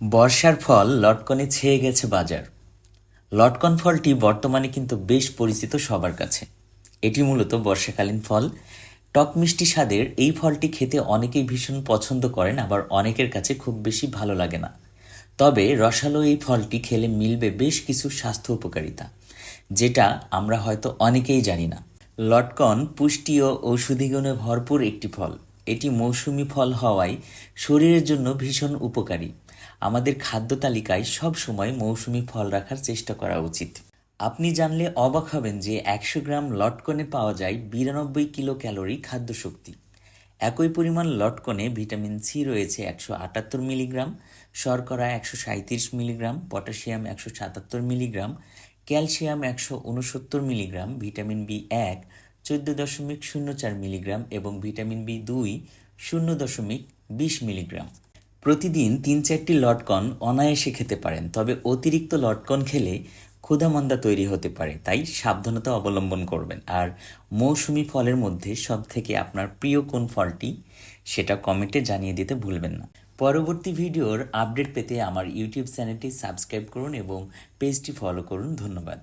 বর্ষার ফল লটকনে ছেয়ে গেছে বাজার। লটকন ফলটি বর্তমানে কিন্তু বেশ পরিচিত সবার কাছে। এটি মূলত বর্ষাকালীন ফল। টক মিষ্টি স্বাদের এই ফলটি খেতে অনেকেই ভীষণ পছন্দ করেন, আবার অনেকের কাছে খুব বেশি ভালো লাগে না। তবে রসালো এই ফলটি খেলে মিলবে বেশ কিছু স্বাস্থ্য উপকারিতা, যেটা আমরা হয়তো অনেকেই জানি না। লটকন পুষ্টি ও ঔষধি গুণে ভরপুর একটি ফল। এটি মৌসুমি ফল হওয়ায় শরীরের জন্য ভীষণ উপকারী। আমাদের খাদ্য তালিকায় সব সময় মৌসুমি ফল রাখার চেষ্টা করা উচিত। আপনি জানলে অবাক হবেন যে একশো গ্রাম লটকনে পাওয়া যায় বিরানব্বই কিলো ক্যালোরি খাদ্য শক্তি একই পরিমাণ লটকনে ভিটামিন সি রয়েছে একশো আটাত্তর মিলিগ্রাম, শর্করা একশো সাঁত্রিশ মিলিগ্রাম, পটাশিয়াম একশো সাতাত্তর মিলিগ্রাম, ক্যালসিয়াম একশো উনসত্তর মিলিগ্রাম, ভিটামিন বি এক চোদ্দ দশমিক শূন্য চার মিলিগ্রাম এবং ভিটামিন বি দুই শূন্য দশমিক বিশ মিলিগ্রাম। প্রতিদিন তিন চারটি লটকন অনায়াসে খেতে পারেন, তবে অতিরিক্ত লটকন খেলে ক্ষুধামন্দা তৈরি হতে পারে, তাই সাবধানতা অবলম্বন করবেন। আর মৌসুমি ফলের মধ্যে সব থেকে আপনার প্রিয় কোন ফলটি সেটা কমেন্টে জানিয়ে দিতে ভুলবেন না। পরবর্তী ভিডিওর আপডেট পেতে আমার ইউটিউব চ্যানেলটি সাবস্ক্রাইব করুন এবং পেজটি ফলো করুন। ধন্যবাদ।